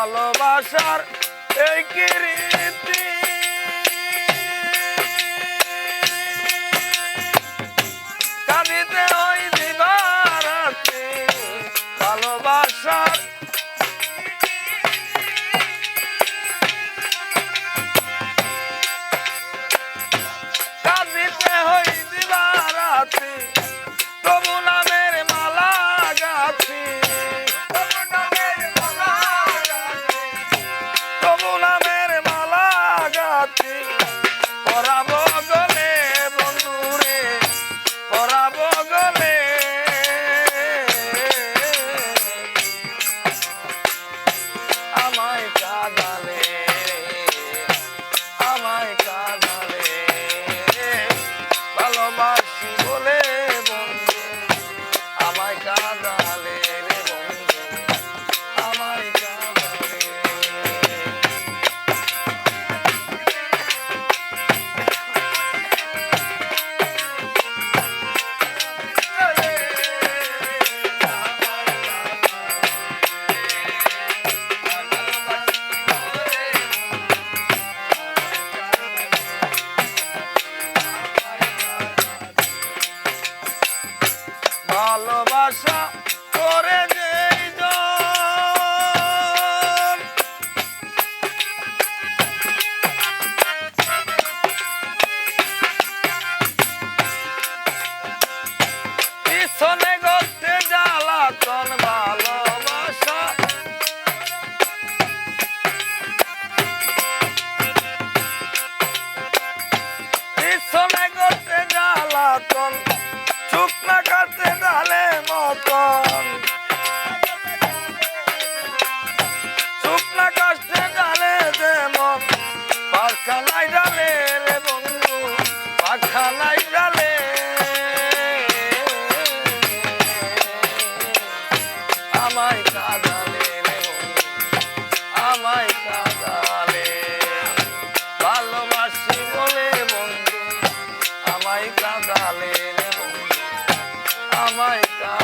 ভালোবাসার এই কীর্তি ভালোবাসা করে যেই পিছনে গতে জ্বালাতন ভালোবাসা। পিছনে গতে জ্বালাতন my God.